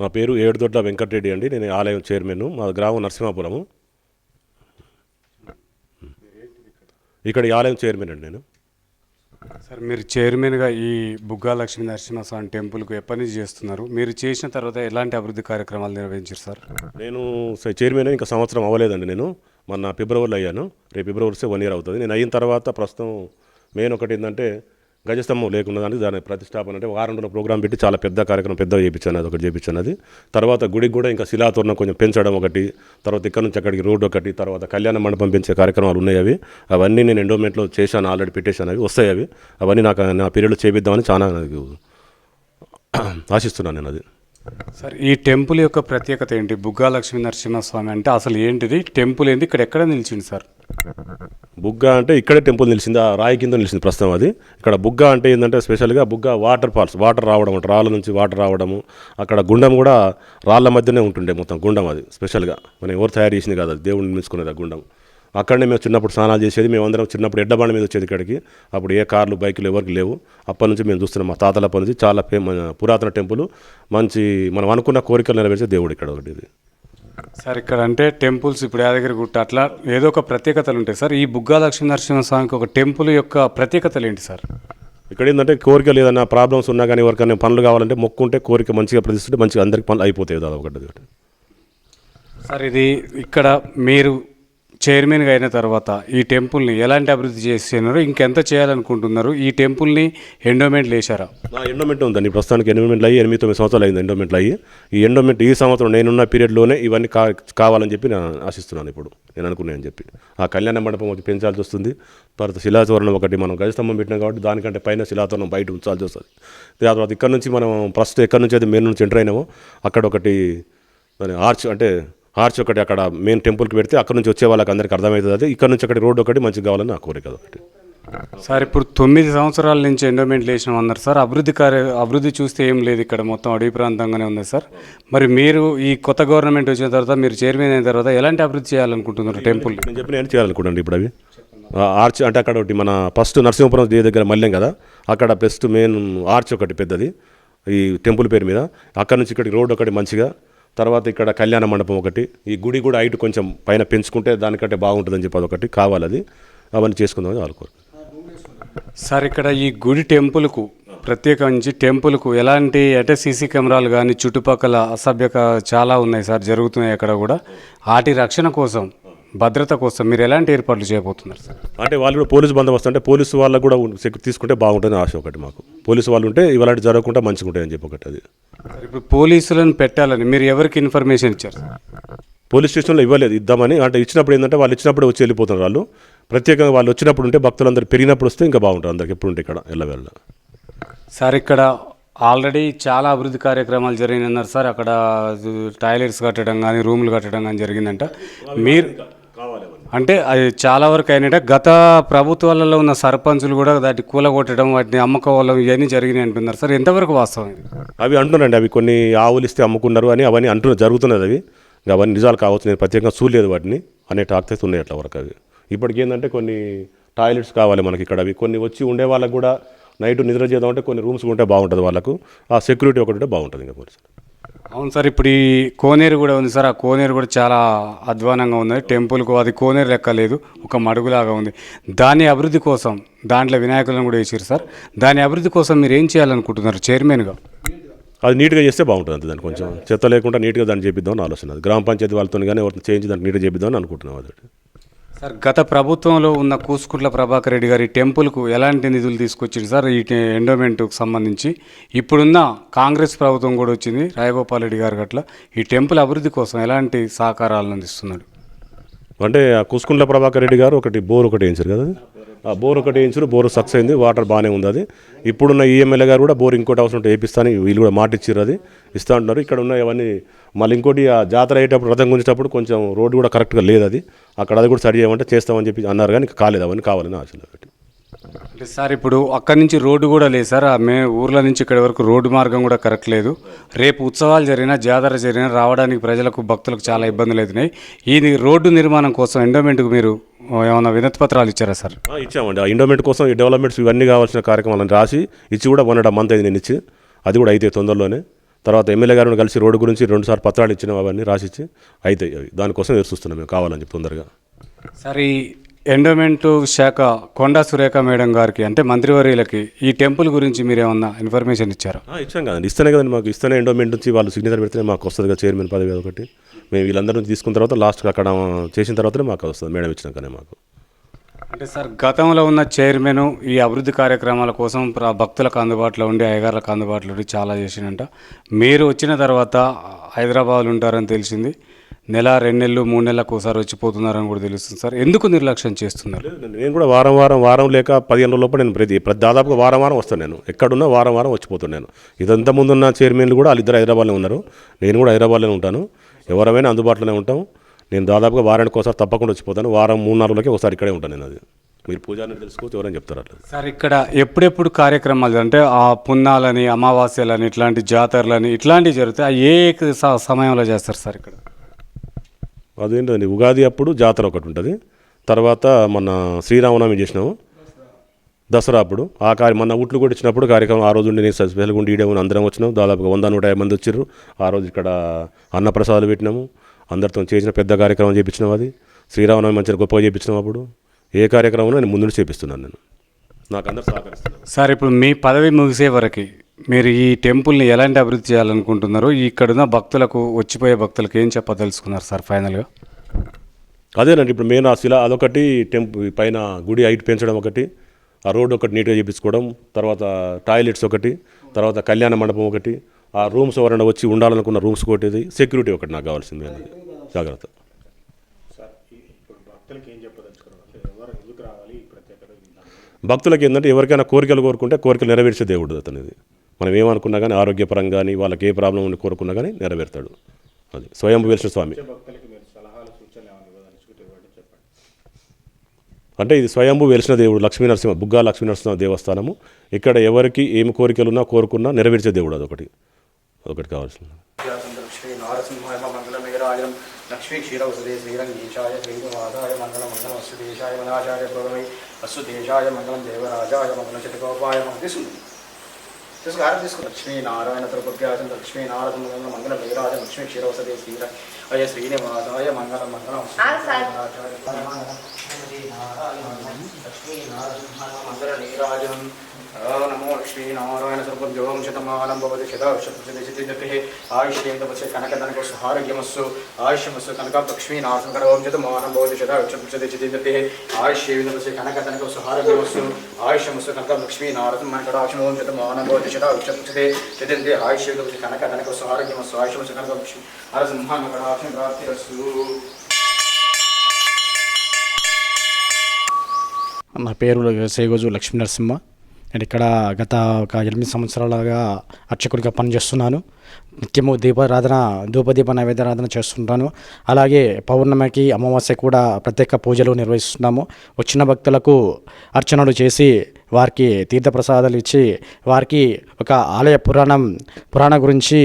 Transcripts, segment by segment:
మా పేరు ఏడుదొడ్ల వెంకటరెడ్డి అండి. నేను ఆలయం చైర్మన్ మా గ్రామం నరసింహాపురము. ఇక్కడ ఈ ఆలయం చైర్మన్ అండి నేను. సార్ మీరు చైర్మన్గా ఈ బుగ్గా లక్ష్మీ నరసింహస్వామి టెంపుల్కు ఎప్పటి నుంచి చేస్తున్నారు? మీరు చేసిన తర్వాత ఎలాంటి అభివృద్ధి కార్యక్రమాలు నిర్వహించారు సార్? నేను చైర్మన్ ఇంకా సంవత్సరం అవ్వలేదండి నేను. మొన్న ఫిబ్రవరిలో అయ్యాను. రేపు ఫిబ్రవరి వస్తే వన్ ఇయర్ అవుతుంది. నేను అయిన తర్వాత ప్రస్తుతం మెయిన్ ఒకటి ఏంటంటే గజస్తంభం లేకుండా దానికి దాని ప్రతిష్టాపన అంటే వారం రోజుల ప్రోగ్రామ్ పెట్టి చాలా పెద్ద కార్యక్రమం పెద్దగా చేయించాను అది ఒకటి చేయించాను అది తర్వాత గుడికి కూడా ఇంకా శిలాతోరణం కొంచెం పెంచడం ఒకటి తర్వాత ఇక్కడ నుంచి అక్కడికి రోడ్డు ఒకటి తర్వాత కళ్యాణ మండపం పెంచే కార్యక్రమాలు ఉన్నాయి అవి. అవన్నీ నేను ఎండోమెంట్లో చేశాను ఆల్రెడీ పెట్టేశాను అవి వస్తాయి అవి. అవన్నీ నాకు నా పీరియడ్లో చేపిద్దామని చాలా నాకు ఆశిస్తున్నాను నేను అది. సార్ ఈ టెంపుల్ యొక్క ప్రత్యేకత ఏంటి? బుగ్గా లక్ష్మీ నరసింహస్వామి అంటే అసలు ఏంటిది? టెంపుల్ ఏంటి ఇక్కడ ఎక్కడ నిలిచింది సార్? బుగ్గ అంటే ఇక్కడే టెంపుల్ నిలిచింది ఆ రాయి కింద నిలిచింది ప్రస్తుతం అది. ఇక్కడ బుగ్గ అంటే ఏంటంటే స్పెషల్గా బుగ్గ వాటర్ ఫాల్స్ వాటర్ రావడం అంటే రాళ్ళ నుంచి వాటర్ రావడము. అక్కడ గుండం కూడా రాళ్ళ మధ్యనే ఉంటుండే మొత్తం గుండం అది స్పెషల్గా. మనం ఎవరు తయారు చేసింది కాదు అది దేవుడిని మించుకునేది ఆ గుండం. అక్కడనే మేము చిన్నప్పుడు స్నానాలు చేసేది మేమందరం చిన్నప్పుడు ఎడ్డబండి మీద వచ్చేది ఇక్కడికి. అప్పుడు ఏ కార్లు బైకులు ఎవరికి లేవు. అప్పటి నుంచి మేము చూస్తున్నాం మా తాతల అప్పటి నుంచి చాలా ఫేమ పురాతన టెంపుల్. మంచి మనం అనుకున్న కోరికలు నెరవేర్చే దేవుడు ఇక్కడ ఒకటి ఇది. సార్ ఇక్కడ అంటే టెంపుల్స్ ఇప్పుడు యాదగిరి గుట్ట అట్లా ఏదో ఒక ప్రత్యేకతలు ఉంటాయి. సార్ ఈ బుగ్గా లక్ష్మీ నరసింహస్వామికి ఒక టెంపుల్ యొక్క ప్రత్యేకతలు ఏంటి సార్? ఇక్కడ ఏంటంటే కోరికలు ఏదైనా ప్రాబ్లమ్స్ ఉన్నా కానీ ఎవరికైనా పనులు కావాలంటే మొక్కుంటే కోరిక మంచిగా ప్రతిష్ఠిస్తే మంచిగా అందరికి పనులు అయిపోతాయి. దాదాపు ఒకటి ఒకటి. సార్ ఇది ఇక్కడ మీరు చైర్మన్గా అయిన తర్వాత ఈ టెంపుల్ని ఎలాంటి అభివృద్ధి చేస్తున్నారు ఇంకెంత చేయాలనుకుంటున్నారు ఈ టెంపుల్ని ఎండోమెంట్లు వేశారా నా ఎండోమెంట్ ఉందండి. ప్రస్తుతానికి ఎండోమెంట్లు అయ్యి ఎనిమిది తొమ్మిది సంవత్సరాలు అయింది ఎండోమెంట్లు అయ్యి. ఈ ఎండోమెంట్ ఈ సంవత్సరం నేనున్న పీరియడ్లోనే ఇవన్నీ కా కావాలని చెప్పి నేను ఆశిస్తున్నాను ఇప్పుడు. నేను అనుకున్నాను చెప్పి. ఆ కళ్యాణ మండపం ఒకటి పెంచాల్సి వస్తుంది. తర్వాత శిలాతోరణం ఒకటి మనం గజస్తంభం పెట్టినాం కాబట్టి దానికంటే పైన శిలాతోరణం బయట ఉంచాల్సి వస్తుంది. ఆ తర్వాత ఇక్కడ నుంచి మనం ఫస్ట్ ఎక్కడి నుంచి అయితే మెయిన్ నుంచి ఎంటర్ అయినామో అక్కడ ఒకటి దాని ఆర్చ్ అంటే ఆర్చ్ ఒకటి అక్కడ మెయిన్ టెంపుల్కి పెడితే అక్కడ నుంచి వచ్చే వాళ్ళకి అందరికీ అర్థమవుతుంది. అది ఇక్కడ నుంచి అక్కడి రోడ్డు ఒకటి మంచిగా కావాలని నా కోరిక ఒకటి సార్ ఇప్పుడు తొమ్మిది సంవత్సరాల నుంచి ఎండోమెంట్లు వేసినాం అన్నారు సార్. అభివృద్ధి కార్య అభివృద్ధి చూస్తే ఏం లేదు ఇక్కడ మొత్తం అడవి ప్రాంతంగానే ఉంది సార్. మరి మీరు ఈ కొత్త గవర్నమెంట్ వచ్చిన తర్వాత మీరు చైర్మన్ అయిన తర్వాత ఎలాంటి అభివృద్ధి చేయాలనుకుంటున్నారు టెంపుల్? నేను చెప్పిన ఏం చేయాలనుకుంటాను ఇప్పుడు అవి? ఆర్చ్ అంటే అక్కడ ఒకటి మన ఫస్ట్ నరసింహపురం దేవి దగ్గర మళ్ళీ కదా? అక్కడ బెస్ట్ మెయిన్ ఆర్చ్ ఒకటి పెద్దది. ఈ టెంపుల్ పేరు మీద. అక్కడ నుంచి ఇక్కడికి రోడ్ ఒకటి మంచిగా తర్వాత ఇక్కడ కళ్యాణ మండపం ఒకటి. ఈ గుడి కూడా హైట్ కొంచెం పైన పెంచుకుంటే దానికంటే బాగుంటుందని చెప్పి అదొకటి కావాలి అది. అవన్నీ చేసుకుందామని అనుకోరు సార్ ఇక్కడ ఈ గుడి టెంపుల్కు ప్రత్యేకించి టెంపుల్కు ఎలాంటి అంటే సీసీ కెమెరాలు కానీ చుట్టుపక్కల అసభ్యక చాలా ఉన్నాయి సార్ జరుగుతున్నాయి అక్కడ కూడా. వాటి రక్షణ కోసం భద్రత కోసం మీరు ఎలాంటి ఏర్పాట్లు చేయబోతున్నారు సార్? అంటే వాళ్ళు కూడా పోలీసు బందోబస్తు అంటే పోలీసు వాళ్ళకు కూడా సెక్యూరిటీ తీసుకుంటే బాగుంటుందని ఆశ ఒకటి మాకు. పోలీసు వాళ్ళు ఉంటే ఇవాళ జరగకుండా మంచిగా ఉంటాయని చెప్పి ఒకటి అది. ఇప్పుడు పోలీసులను పెట్టాలని మీరు ఎవరికి ఇన్ఫర్మేషన్ ఇచ్చారు? పోలీస్ స్టేషన్లో ఇవ్వలేదు ఇద్దామని. అంటే ఇచ్చినప్పుడు ఏంటంటే వాళ్ళు ఇచ్చినప్పుడు వచ్చి వెళ్ళిపోతున్నారు వాళ్ళు. ప్రత్యేకంగా వాళ్ళు వచ్చినప్పుడు ఉంటే భక్తులందరూ పెరిగినప్పుడు వస్తే ఇంకా బాగుంటుంది అందరికి ఎప్పుడు ఉంటే ఇక్కడ వెళ్ళ సార్ ఇక్కడ ఆల్రెడీ చాలా అభివృద్ధి కార్యక్రమాలు జరిగినాయి సార్. అక్కడ టాయిలెట్స్ కట్టడం కానీ రూములు కట్టడం కానీ జరిగిందంట. మీరు అంటే అది చాలా వరకు అయినట్టే. గత ప్రభుత్వాలలో ఉన్న సర్పంచులు కూడా దాన్ని కూలగొట్టడం వాటిని అమ్మకోవడం ఇవన్నీ జరిగినాయి అంటున్నారు. సార్ ఎంతవరకు వాస్తవం అవి అంటున్నారండి అవి కొన్ని ఆవులు ఇస్తే అమ్ముకున్నారు అని అవన్నీ అంటున్నారు జరుగుతున్నది అవి. అవన్నీ నిజాలు కావచ్చు. నేను ప్రత్యేకంగా చూడలేదు వాటిని. అనే టాక్స్ ఉన్నాయి అట్లా వరకు అవి. ఇప్పటికి ఏంటంటే కొన్ని టాయిలెట్స్ కావాలి మనకి ఇక్కడ. అవి కొన్ని వచ్చి ఉండే వాళ్ళకు కూడా నైట్ నిద్ర చేద్దాం అంటే కొన్ని రూమ్స్ ఉంటే బాగుంటుంది వాళ్ళకు. ఆ సెక్యూరిటీ ఒకటి ఉంటే బాగుంటుంది ఇంకా కొంచెం అవును సార్ ఇప్పుడు ఈ కోనేరు కూడా ఉంది సార్. ఆ కోనేరు కూడా చాలా అధ్వానంగా ఉంది. టెంపుల్కు అది కోనేరు లెక్క లేదు. ఒక మడుగులాగా ఉంది. దాని అభివృద్ధి కోసం దాంట్లో వినాయకులను కూడా వేసారు సార్. దాని అభివృద్ధి కోసం మీరు ఏం చేయాలనుకుంటున్నారు చైర్మన్గా? అది నీట్గా చేస్తే బాగుంటుంది అంతే దాన్ని కొంచెం. చెత్త లేకుండా నీట్గా దాన్ని చేపిద్దామని ఆలోచన. గ్రామ పంచాయతీ వాళ్ళతో కానీ చేయించి దాన్ని నీట్గా చేపిద్దామని అనుకుంటున్నాం అది సార్ గత ప్రభుత్వంలో ఉన్న కూసుకుట్ల ప్రభాకర్ రెడ్డి గారి టెంపుల్కు ఎలాంటి నిధులు తీసుకొచ్చింది సార్? ఈ ఎండోమెంట్కు సంబంధించి ఇప్పుడున్న కాంగ్రెస్ ప్రభుత్వం కూడా వచ్చింది రాయగోపాల్ రెడ్డి గారు గట్ల. ఈ టెంపుల్ అభివృద్ధి కోసం ఎలాంటి సహకారాలను అందిస్తున్నాడు? అంటే ఆ ప్రభాకర్ రెడ్డి గారు ఒకటి బోర్ ఒకటి వేయించారు కదా ఆ బోర్ ఒకటి వేయించారు బోర్ సక్సెస్ అయింది వాటర్ బాగానే ఉంది అది. ఇప్పుడున్న ఈఎంఎల్ఏ గారు కూడా బోర్ ఇంకోటి అవసరం ఉంటే వేపిస్తాను వీళ్ళు కూడా మాట ఇచ్చారు అది. ఇస్తా ఉంటున్నారు ఇక్కడ ఉన్న ఇవన్నీ మళ్ళీ ఇంకోటి ఆ జాతర అయ్యేటప్పుడు రథం గుంచేటప్పుడు కొంచెం రోడ్డు కూడా కరెక్ట్గా లేదు అది. అక్కడ అది కూడా సరి చేయమంటే చేస్తామని చెప్పి అన్నారు కానీ కాలేదు అవన్నీ కావాలని ఆశలు ఒకటి అంటే సార్ ఇప్పుడు అక్కడి నుంచి రోడ్డు కూడా లేదు సార్. ఆ మే ఊర్ల నుంచి ఇక్కడి వరకు రోడ్డు మార్గం కూడా కరెక్ట్ లేదు. రేపు ఉత్సవాలు జరిగినా జాతర జరిగినా రావడానికి ప్రజలకు భక్తులకు చాలా ఇబ్బందులు అవుతున్నాయి. ఈ రోడ్డు నిర్మాణం కోసం ఎండోమెంట్కు మీరు ఏమైనా వినతి పత్రాలు ఇచ్చారా సార్? ఇచ్చామండి. ఆ ఇండోమెంట్ కోసం ఈ డెవలప్మెంట్స్ ఇవన్నీ కావాల్సిన కార్యక్రమాలను రాసి ఇచ్చి కూడా వన్ అండ్ మంత్ అయింది నేను ఇచ్చి అది కూడా అయితే తొందరలోనే. తర్వాత ఎమ్మెల్యే గారిని కలిసి రోడ్డు గురించి రెండుసార్లు పత్రాలు ఇచ్చినాం అవన్నీ రాసిచ్చి అవి. దానికోసం ఎదురు చూస్తున్నాం మేము కావాలని చెప్పి తొందరగా. సార్ ఈ ఎండోమెంట్ శాఖ కొండా సురేఖ మేడం గారికి అంటే మంత్రివర్యులకి ఈ టెంపుల్ గురించి మీరు ఏమన్నా ఇన్ఫర్మేషన్ ఇచ్చారా? ఇచ్చాం కదండి ఇస్తేనే కదండి మాకు ఇస్తేనే ఎండోమెంట్ నుంచి వాళ్ళు సిగ్నేచర్ పెడితేనే మాకు వస్తుంది కదా చైర్మన్ పదవి ఒకటి. మేము వీళ్ళందరి నుంచి తీసుకున్న తర్వాత లాస్ట్కి అక్కడ చేసిన తర్వాతనే మాకు వస్తుంది మేడం ఇచ్చినాకనే మాకు. అంటే సార్ గతంలో ఉన్న చైర్మన్ ఈ అభివృద్ధి కార్యక్రమాల కోసం భక్తులకు అందుబాటులో ఉండి అయ్యగారులకు అందుబాటులో ఉండి చాలా చేసినంట. మీరు వచ్చిన తర్వాత హైదరాబాద్లో ఉంటారని తెలిసింది. నెల రెండు నెలలు మూడు నెలలకు ఒకసారి వచ్చిపోతున్నారని కూడా తెలుస్తుంది సార్. ఎందుకు నిర్లక్ష్యం చేస్తున్నారు? నేను కూడా వారం వారం వారం లేక పదిహేను రోజుల లోపల నేను ప్రతి దాదాపుగా వారం వారం వస్తాను నేను. ఎక్కడున్నా వారం వారం వచ్చిపోతున్నాను ఇదంతా ముందున్న చైర్మన్లు కూడా వాళ్ళిద్దరు హైదరాబాద్లో ఉన్నారు. నేను కూడా హైదరాబాద్లోనే ఉంటాను. ఎవరైనా అందుబాటులోనే ఉంటాం. నేను దాదాపుగా వారానికి ఒకసారి తప్పకుండా వచ్చిపోతాను. వారం మూడు నాలుగు రోజులకి ఒకసారి ఇక్కడే ఉంటాను నేను అది. మీరు పూజారిని తెలుసుకోవచ్చు ఎవరైనా చెప్తారు అట్లా. సార్ ఇక్కడ ఎప్పుడెప్పుడు కార్యక్రమాలు అంటే ఆ పున్నాలని అమావాస్యలని ఇట్లాంటి జాతరలని ఇట్లాంటివి జరుగుతాయి. ఏ సమయంలో చేస్తారు సార్ ఇక్కడ? అదేంటండి? ఉగాది అప్పుడు జాతర ఒకటి ఉంటుంది. తర్వాత మన శ్రీరామనవమి చేసినాము. దసరా అప్పుడు. ఆ కార్య మన ఉట్లు కూడా ఇచ్చినప్పుడు కార్యక్రమం ఆ రోజు ఉండి నేను స్పెషల్గా ఉండి ఈడే అందరం వచ్చినాం. దాదాపుగా వంద నూట యాభై మంది వచ్చారు ఆ రోజు ఇక్కడ అన్నప్రసాదాలు పెట్టినాము. అందరితో చేసిన పెద్ద కార్యక్రమం చేయించినాం అది. శ్రీరామనవమి మంచిగా గొప్పగా చేయించినాం అప్పుడు. ఏ కార్యక్రమం నేను ముందు చేపిస్తున్నాను నేను. నాకు అందరు సహకరిస్తున్నారు. సార్ ఇప్పుడు మీ పదవి ముగిసే వరకు మీరు ఈ టెంపుల్ని ఎలాంటి అభివృద్ధి చేయాలనుకుంటున్నారు ఇక్కడున్న భక్తులకు వచ్చిపోయే భక్తులకు ఏం చెప్పదలుచుకున్నారు సార్ ఫైనల్గా? అదేనండి ఇప్పుడు మెయిన్ ఆ శిల అదొకటి టెంపు పైన గుడి హైట్ పెంచడం ఒకటి ఆ రోడ్ ఒకటి నీట్గా చేపించుకోవడం తర్వాత టాయిలెట్స్ ఒకటి తర్వాత కళ్యాణ మండపం ఒకటి ఆ రూమ్స్ ఎవరైనా వచ్చి ఉండాలనుకున్న రూమ్స్ ఒకటి సెక్యూరిటీ ఒకటి నాకు కావాల్సింది అనేది జాగ్రత్త. భక్తులకి ఏంటంటే ఎవరికైనా కోరికలు కోరుకుంటే కోరికలు నెరవేర్చే దేవుడు అతనిది. మనం ఏమనుకున్నా కానీ ఆరోగ్యపరంగా కానీ వాళ్ళకి ఏ ప్రాబ్లం ఉండి కోరుకున్నా కానీ నెరవేరుతాడు. అది. స్వయం వెలిసిన స్వామి. అంటే ఇది స్వయంభూ వెలిసిన దేవుడు లక్ష్మీ నరసింహ బుగ్గా లక్ష్మీ నరసింహ దేవస్థానము. ఇక్కడ ఎవరికి ఏమి కోరికలున్నా కోరుకున్నా నెరవేర్చే దేవుడు అదొకటి. లక్ష్మీ క్షీరవసదే శ్రీరంగీశాయ శ్రీనివాసాయ మంగళం మనాచార్య దేవరాజాయ మంగళం తీసుకుంది తీసుకు ఆరం తీసుకు లక్ష్మీ నారాయణ తిరుపత్యాజం లక్ష్మీ నారద మంగళం మంగళం మేరాజ లక్ష్మీ క్షీరవసదే శ్రీరంగ శ్రీనివాసాయ మంగళం మంగళం లక్ష్మీ నారసింహాయ మంగళ నీరాజనం నమో లక్ష్మీ నారాయణ సర్వం శతమానం భవతి శతశతశతిः ఆయుష్యేంద్రవస్య కనకధనకు ఆరోగ్యమస్సు ఆయుష్యమస్సు కనక లక్ష్మీ నారసింహం శతమానం భవతి శతశతశతిः ఆయుష్యేంద్రవస్య కనకధనకు ఆరోగ్యమస్సు ఆయుష్యమస్సు కనక లక్ష్మీ నారసింహం శతమానం భవతి శతశతశతిः ఆయుష్యేంద్రవస్య కనకధనకు ఆరోగ్యమస్సు ఆయుష్యమస్సు కనక లక్ష్మీ నరసింహాకటాక్షం ప్రాప్తిరస్సు నా పేరు సేగోజు లక్ష్మీ నరసింహ నేను ఇక్కడ గత ఒక ఎనిమిది సంవత్సరాలుగా అర్చకుడిగా పనిచేస్తున్నాను. నిత్యము దీపారాధన ధూపదీప నైవేద్యారాధన చేస్తుంటాను. అలాగే పౌర్ణమికి అమావాస్య కూడా ప్రత్యేక పూజలు నిర్వహిస్తున్నాము. వచ్చిన భక్తులకు అర్చనలు చేసి వారికి తీర్థప్రసాదాలు ఇచ్చి వారికి ఒక ఆలయ పురాణం పురాణ గురించి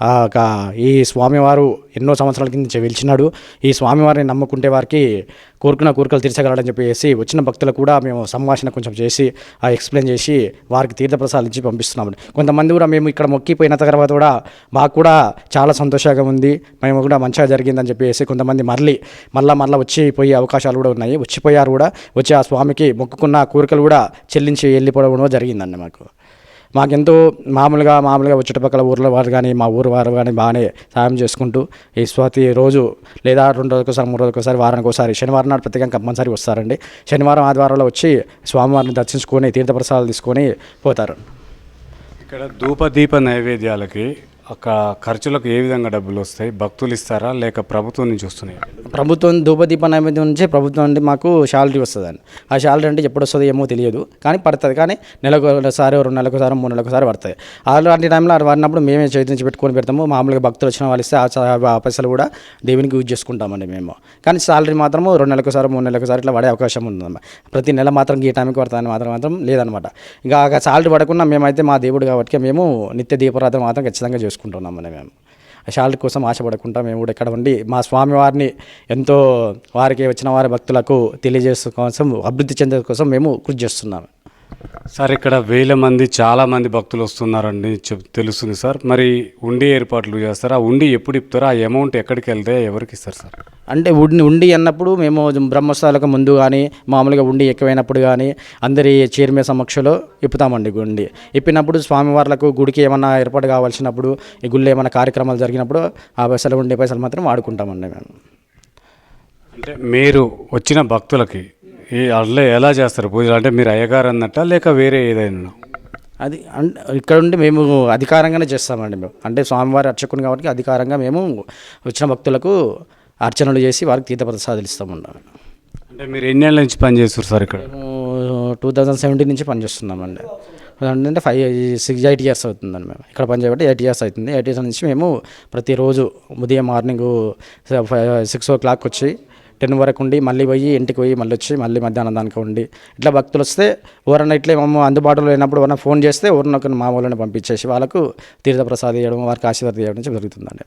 ఆ, ఒక ఈ స్వామివారు ఎన్నో సంవత్సరాల కింద వెలిచినాడు. ఈ స్వామివారిని నమ్ముకుంటే వారికి కోరుకున్న కోరికలు తీర్చగలడని చెప్పేసి వచ్చిన భక్తులు కూడా మేము సంభాషణ కొంచెం చేసి ఆ ఎక్స్ప్లెయిన్ చేసి వారికి తీర్థప్రసాదాలు ఇచ్చి పంపిస్తున్నాము. కొంతమంది కూడా మేము ఇక్కడ మొక్కిపోయిన తర్వాత కూడా మాకు కూడా చాలా సంతోషంగా ఉంది. మేము కూడా మంచిగా జరిగిందని చెప్పేసి కొంతమంది మళ్ళీ మళ్ళీ మళ్ళీ వచ్చి పోయే అవకాశాలు కూడా ఉన్నాయి. వచ్చిపోయారు కూడా. వచ్చి ఆ స్వామికి మొక్కుకున్న కోరికలు కూడా చెల్లించి వెళ్ళిపోవడం కూడా జరిగిందండి మాకు. మాకెంతో మామూలుగా మామూలుగా చుట్టుపక్కల ఊర్ల వారు కానీ మా ఊరు వారు కానీ బాగానే సాయం చేసుకుంటూ ఈ స్వాతి రోజు లేదా రెండు రోజులకోసారి ఒకసారి మూడు రోజులకోసారి ఒకసారి వారానికి ఒకసారి శనివారం నాడు ప్రత్యేకంగా కంపల్సరీ వస్తారండి. శనివారం ఆదివారంలో వచ్చి స్వామివారిని దర్శించుకొని తీర్థప్రసాదాలు తీసుకొని పోతారు. ఇక్కడ ధూపదీప నైవేద్యాలకి ఒక ఖర్చులకు ఏ విధంగా డబ్బులు వస్తాయి? భక్తులు ఇస్తారా? లేక ప్రభుత్వం నుంచి వస్తున్నాయి? ప్రభుత్వం ధూపదీప నైవేద్యం నుంచి ప్రభుత్వం నుండి మాకు శాలరీ వస్తుందండి. ఆ శాలరీ అంటే ఎప్పుడు వస్తుందో ఏమో తెలియదు. కానీ పడుతుంది. కానీ నెలకు ఒకసారి రెండు నెలలకు మూడు నెలలకు ఒకసారి పడుతుంది. అలాంటి టైంలో అది వాడినప్పుడు మేమే చేతించి పెట్టుకొని పెడతాము. మామూలుగా భక్తులు వచ్చిన వాళ్ళు ఇస్తే ఆ పైసలు కూడా దేవునికి యూజ్ చేసుకుంటామండి మేము. కానీ శాలరీ మాత్రము రెండు నెలలకు మూడు నెలలకు ఇట్లా పడే అవకాశం ఉందన్నమాట. ప్రతి నెల మాత్రం ఈ టైంకి పడతాను మాత్రం మాత్రం లేదనమాట ఇంకా శాలరీ పడకుండా మేమైతే మా దేవుడు కాబట్టి మేము నిత్య దీపారాధన మాత్రం ఖచ్చితంగా చేసుకుంటున్నామండి మేము. శాలరీ కోసం ఆశపడకుండా మేము కూడా ఇక్కడ ఉండి మా స్వామివారిని ఎంతో వారికి వచ్చిన వారి భక్తులకు తెలియజేసే కోసం అభివృద్ధి చెందే కోసం మేము కృషి చేస్తున్నాము. సార్ ఇక్కడ వేల మంది చాలా మంది భక్తులు వస్తున్నారండి చెప్ తెలుస్తుంది సార్. మరి ఉండి ఏర్పాట్లు చేస్తారు? ఆ ఉండి ఎప్పుడు ఇప్పుతారో ఆ అమౌంట్ ఎక్కడికి వెళ్తే ఎవరికి ఇస్తారు సార్? అంటే ఉండి ఉండి అన్నప్పుడు మేము బ్రహ్మోత్సవాలకు ముందు కానీ మామూలుగా ఉండి ఎక్కువైనప్పుడు కానీ అందరి చైర్మన్ సమక్షంలో ఇప్పుతామండి గుండి. ఇప్పినప్పుడు స్వామివార్లకు గుడికి ఏమన్నా ఏర్పాటు కావాల్సినప్పుడు ఈ గుళ్ళో ఏమైనా కార్యక్రమాలు జరిగినప్పుడు ఆ పైసలు ఉండే పైసలు మాత్రం వాడుకుంటామండి మేము. అంటే మీరు వచ్చిన భక్తులకి ఈ అట్లా ఎలా చేస్తారు? పూజలు? అంటే మీరు అయ్యగారు అన్నట్ట లేక వేరే ఏదైనా? అది అంటే ఇక్కడ ఉండి మేము అధికారంగానే చేస్తామండి మేము. అంటే స్వామివారి అర్చకుని కాబట్టి అధికారంగా మేము వచ్చిన భక్తులకు అర్చనలు చేసి వారికి తీర్థప్రసాదాలు ఇస్తామండి. అంటే మీరు ఎన్నేళ్ళ నుంచి పని చేస్తారు సార్ ఇక్కడ? మేము టూ థౌజండ్ సెవెంటీన్ నుంచి పనిచేస్తున్నామండి అంటే ఫైవ్ సిక్స్ ఎయిట్ ఇయర్స్ అవుతుందండి మేము. ఇక్కడ పని చేయబట్టి ఎయిట్ ఇయర్స్ అవుతుంది. ఎయిట్ ఇయర్స్ నుంచి మేము ప్రతిరోజు ఉదయం మార్నింగ్ సిక్స్ ఓ క్లాక్ వచ్చి టెన్ వరకు ఉండి మళ్ళీ పోయి ఇంటికి పోయి మళ్ళీ వచ్చి మళ్ళీ మధ్యాహ్నం దానికి ఉండి. ఇట్లా భక్తులు వస్తే ఎవరన్నా ఇట్లే మమ్మ అందుబాటులో లేనప్పుడు ఎవరన్నా ఫోన్ చేస్తే ఎవరినొకరిని మా వాళ్ళని పంపించేసి వాళ్ళకు తీర్థప్రసాదం ఇవ్వడం వారికి ఆశీర్వాదం ఇవ్వడం జరుగుతుందండి.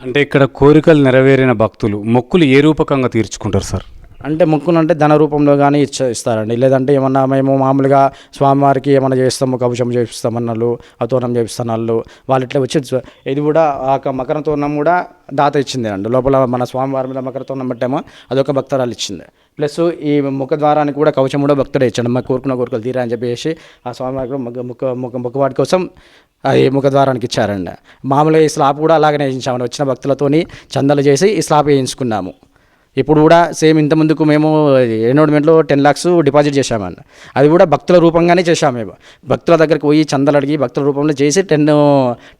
అంటే ఇక్కడ కోరికలు నెరవేరిన భక్తులు మొక్కులు ఏ రూపకంగా తీర్చుకుంటారు సార్? అంటే మొక్కును అంటే ధన రూపంలో కానీ ఇచ్చ ఇస్తారండి. లేదంటే ఏమన్నా మేము మామూలుగా స్వామివారికి ఏమన్నా చేస్తాము కవచం చేపిస్తామన్నారు అతోరణం చేపిస్తాను వాళ్ళు ఇట్లా వచ్చి ఇది కూడా ఆ మకర తోరణం కూడా దాత ఇచ్చింది అండి. లోపల మన స్వామివారి మీద మకర తోరణం పెట్టామో అదొక భక్తరాలు ఇచ్చింది. ప్లస్ ఈ ముఖ ద్వారానికి కూడా కవచం కూడా భక్తుడే ఇచ్చాడు. మా కోరుకున్న కోరికలు తీరా అని చెప్పేసి ఆ స్వామివారికి ముఖ ముఖ ముఖవాడి కోసం అది ముఖద్వారానికి ఇచ్చారండి. మామూలుగా ఈ స్లాబ్ కూడా అలాగనే వేయించామని వచ్చిన భక్తులతోని చందాలు చేసి ఈ స్లాబ్ వేయించుకున్నాము. ఇప్పుడు కూడా సేమ్ ఇంత ముందుకు మేము ఎన్రోల్మెంట్లో టెన్ లాక్స్ డిపాజిట్ చేశామన్న. అది కూడా భక్తుల రూపంగానే చేశాము మేము. భక్తుల దగ్గరికి పోయి చందాలు అడిగి భక్తుల రూపంలో చేసి టెన్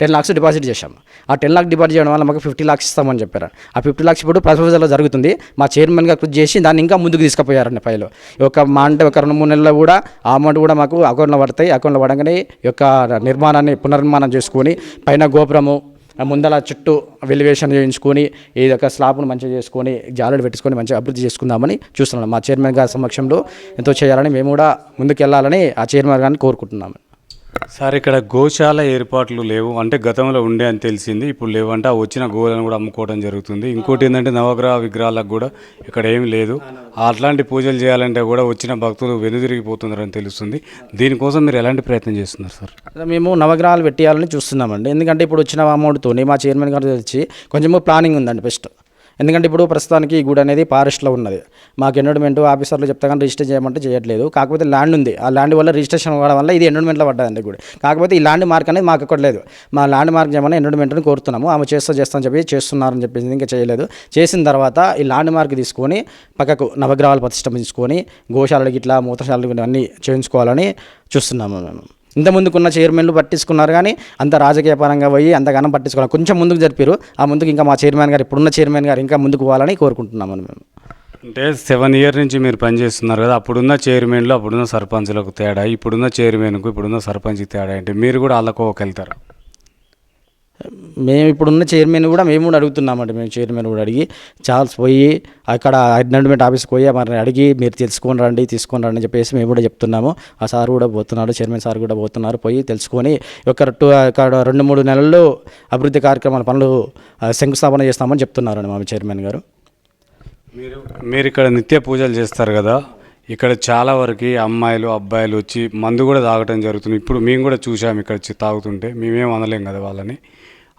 టెన్ లాక్స్ డిపాజిట్ చేశాము ఆ టెన్ లాక్స్ డిపాజిట్ చేయడం వల్ల మాకు ఫిఫ్టీ లాక్స్ ఇస్తామని చెప్పారు. ఆ ఫిఫ్టీ లాక్స్ ఇప్పుడు ప్రపోజల్లో జరుగుతుంది. మా చైర్మన్గా కృషి చేసి దాన్ని ఇంకా ముందుకు తీసుకుపోయారండి పైలో. ఒక మా అంటే ఒక రెండు మూడు నెలల్లో కూడా ఆ అమౌంట్ కూడా మాకు అకౌంట్లో పడతాయి. అకౌంట్లో పడగానే యొక్క నిర్మాణాన్ని పునర్నిర్మాణం చేసుకొని పైన గోపురము ముందల చుట్టూ వెలివేషన్ చేయించుకొని ఈ యొక్క స్లాబ్ను మంచిగా చేసుకొని జాలలు పెట్టుకొని మంచిగా అభివృద్ధి చేసుకుందామని చూస్తున్నాం. మా చైర్మన్ గారి సమక్షంలో ఎంతో చేయాలని మేము కూడా ముందుకు వెళ్ళాలని ఆ చైర్మన్ గారిని కోరుకుంటున్నాము. సార్ ఇక్కడ గోశాల ఏర్పాట్లు లేవు. అంటే గతంలో ఉండే అని తెలిసింది. ఇప్పుడు లేవంటే ఆ వచ్చిన గోలను కూడా అమ్ముకోవడం జరుగుతుంది. ఇంకోటి ఏంటంటే నవగ్రహ విగ్రహాలకు కూడా ఇక్కడ ఏమి లేదు. అట్లాంటి పూజలు చేయాలంటే కూడా వచ్చిన భక్తులు వెనుదిరిగిపోతున్నారని తెలుస్తుంది. దీనికోసం మీరు ఎలాంటి ప్రయత్నం చేస్తున్నారు సార్? మేము నవగ్రహాలు పెట్టేయాలని చూస్తున్నామండి. ఎందుకంటే ఇప్పుడు వచ్చిన అమౌంట్తో మా చైర్మన్ గారు వచ్చి కొంచెము ప్లానింగ్ ఉందండి ఫస్ట్. ఎందుకంటే ఇప్పుడు ప్రస్తుతానికి ఈ గుడి అనేది ఫారెస్ట్లో ఉన్నది. మాకు ఎన్విరాన్మెంట్ ఆఫీసర్లు చెప్తా కానీ రిజిస్టర్ చేయమంటే చేయట్లేదు. కాకపోతే ల్యాండ్ ఉంది. ఆ ల్యాండ్ వల్ల రిజిస్ట్రేషన్ అవ్వడం వల్ల ఇది ఎన్విరాన్మెంట్లో పడ్డదండి గుడి. కాకపోతే ఈ ల్యాండ్ మార్క్ అనేది మాకు ఇక్కడ లేదు మా ల్యాండ్ మార్క్ చేయమని ఎన్విరాన్మెంట్ని కోరుతున్నాము. ఆమె చేస్తా చేస్తామని చెప్పి చేస్తున్నారని చెప్పేసి ఇంకా చేయలేదు. చేసిన తర్వాత ఈ ల్యాండ్ మార్క్ తీసుకొని పక్కకు నవగ్రహాలు ప్రతిష్ఠించుకొని గోశాలకి ఇట్లా మూతశాలకి అన్నీ చేయించుకోవాలని చూస్తున్నాము మేము. ఇంత ముందుకున్న చైర్మన్లు పట్టించుకున్నారు కానీ అంత రాజకీయ పరంగా పోయి అంతగానం పట్టించుకోవాలి కొంచెం ముందుకు జరిపారు. ఆ ముందుకు ఇంకా మా చైర్మన్ గారు ఇప్పుడున్న చైర్మన్ గారు ఇంకా ముందుకు పోవాలని కోరుకుంటున్నాము మేము అంటే సెవెన్ ఇయర్ నుంచి మీరు పనిచేస్తున్నారు కదా అప్పుడున్న చైర్మన్లు అప్పుడున్న సర్పంచ్లకు తేడా ఇప్పుడున్న చైర్మన్కు ఇప్పుడున్న సర్పంచ్కి తేడా ఏంటి? మీరు కూడా వాళ్ళకు వెళ్తారు? మేము ఇప్పుడున్న చైర్మన్ కూడా మేము కూడా అడుగుతున్నామండి. మేము చైర్మన్ కూడా అడిగి చార్ల్స్ పోయి అక్కడ అడ్మిట్ ఆఫీస్కి పోయి మరి అడిగి మీరు తెలుసుకొని రండి తీసుకొని రండి అని చెప్పేసి మేము కూడా చెప్తున్నాము. ఆ సార్ కూడా పోతున్నాడు చైర్మన్ సార్ కూడా పోతున్నారు. పోయి తెలుసుకొని ఒక టూ ఒక రెండు మూడు నెలల్లో అభివృద్ధి కార్యక్రమాల పనులు శంకుస్థాపన చేస్తామని చెప్తున్నారండి మా చైర్మన్ గారు. మీరు మీరు ఇక్కడ నిత్య పూజలు చేస్తారు కదా ఇక్కడ చాలా వరకు అమ్మాయిలు అబ్బాయిలు వచ్చి మందు కూడా తాగటం జరుగుతుంది. ఇప్పుడు మేము కూడా చూసాము ఇక్కడ తాగుతుంటే మేమేం అనలేం కదా వాళ్ళని.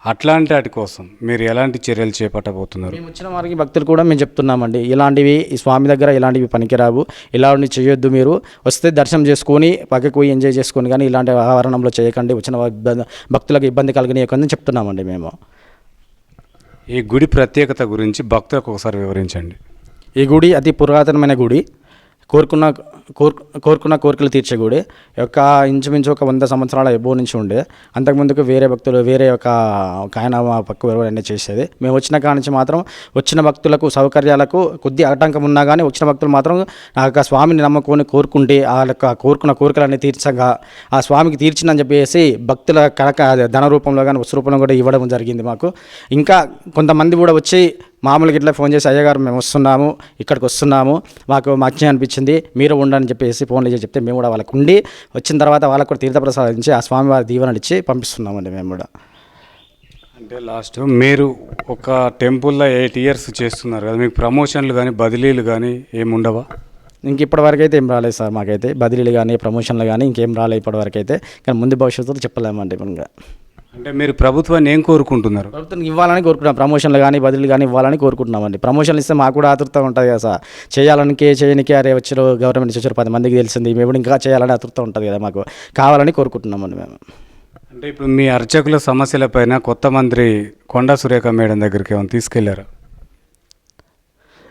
అట్లాంటి వాటి కోసం మీరు ఎలాంటి చర్యలు చేపట్టబోతున్నారు? మేము వచ్చిన వారికి భక్తులు కూడా మేము చెప్తున్నామండి. ఇలాంటివి ఈ స్వామి దగ్గర ఇలాంటివి పనికిరావు. ఇలాంటివి చేయొద్దు మీరు. వస్తే దర్శనం చేసుకొని పక్కకు పోయి ఎంజాయ్ చేసుకొని కానీ ఇలాంటి ఆవరణంలో చేయకండి. వచ్చిన భక్తులకు ఇబ్బంది కలిగిన చెప్తున్నామండి మేము. ఈ గుడి ప్రత్యేకత గురించి భక్తులకు ఒకసారి వివరించండి. ఈ గుడి అతి పురాతనమైన గుడి. కోరుకున్న కోర్ కోరుకున్న కోరికలు తీర్చే గుడి యొక్క ఇంచుమించు ఒక వంద సంవత్సరాల ఎబో నుంచి ఉండే అంతకుముందుకు వేరే భక్తులు వేరే ఒక ఆయన పక్క ఎవరైనా చేసేది. మేము వచ్చిన కాడ నుంచి మాత్రం వచ్చిన భక్తులకు సౌకర్యాలకు కొద్ది ఆటంకం ఉన్నా కానీ వచ్చిన భక్తులు మాత్రం ఆ యొక్క స్వామిని నమ్ముకొని కోరుకుంటే ఆ యొక్క కోరుకున్న కోరికలన్నీ తీర్చగా ఆ స్వామికి తీర్చిందని చెప్పేసి భక్తుల కనక ధన రూపంలో కానీ వస్తు రూపంలో కూడా ఇవ్వడం జరిగింది మాకు. ఇంకా కొంతమంది కూడా వచ్చి మామూలుగా ఇట్లా ఫోన్ చేసి అయ్యగారు మేము వస్తున్నాము ఇక్కడికి వస్తున్నాము మాకు మంచిగా అనిపించింది మీరు ఉండని చెప్పేసి ఫోన్లు చేసి చెప్తే మేము కూడా వాళ్ళకు ఉండి వచ్చిన తర్వాత వాళ్ళకు కూడా తీర్థప్రసాదం ఇచ్చి ఆ స్వామివారి దీవెనలు ఇచ్చి పంపిస్తున్నామండి మేము కూడా. అంటే లాస్ట్ మీరు ఒక టెంపుల్లో ఎయిట్ ఇయర్స్ చేస్తున్నారు కదా మీకు ప్రమోషన్లు కానీ బదిలీలు కానీ ఏమి ఉండవా? ఇంక ఇప్పటివరకు అయితే ఏం రాలేదు సార్ మాకైతే. బదిలీలు కానీ ప్రమోషన్లు కానీ ఇంకేం రాలేదు ఇప్పటివరకు అయితే కానీ ముందు భవిష్యత్తులో చెప్పలేమండి ఇంకా. అంటే మీరు ప్రభుత్వాన్ని ఏం కోరుకుంటున్నారు? ప్రభుత్వం ఇవ్వాలని కోరుకుంటున్నాం. ప్రమోషన్లు కానీ బదిలీలు కానీ ఇవ్వాలని కోరుకుంటున్నామండి. ప్రమోషన్లు ఇస్తే మాకు కూడా ఆతృత ఉంటుంది కదా సార్. చేయాలనికి చేయనికి అరే వచ్చారు గవర్నమెంట్ వచ్చారు పది మందికి తెలిసింది మేము ఇంకా చేయాలని ఆతృత ఉంటుంది కదా మాకు. కావాలని కోరుకుంటున్నామండి మేము. అంటే ఇప్పుడు మీ అర్చకుల సమస్యలపైన కొత్త మంత్రి కొండా సురేఖ మేడం దగ్గరికి ఏమైనా తీసుకెళ్ళారు?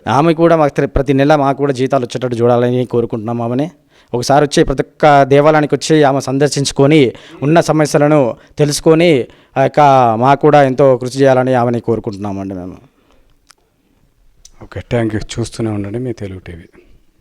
ఆమె కూడా మాకు ప్రతి నెల మాకు కూడా జీతాలు వచ్చేటట్టు చూడాలని కోరుకుంటున్నాం ఆమెని. ఒకసారి వచ్చి ప్రతి ఒక్క దేవాలయానికి వచ్చి ఆమె సందర్శించుకొని ఉన్న సమస్యలను తెలుసుకొని ఆ యొక్క మాకు కూడా ఎంతో కృషి చేయాలని ఆమెని కోరుకుంటున్నామండి మేము. ఓకే థ్యాంక్ యూ చూస్తూనే ఉండండి మీ తెలుగు టీవీ.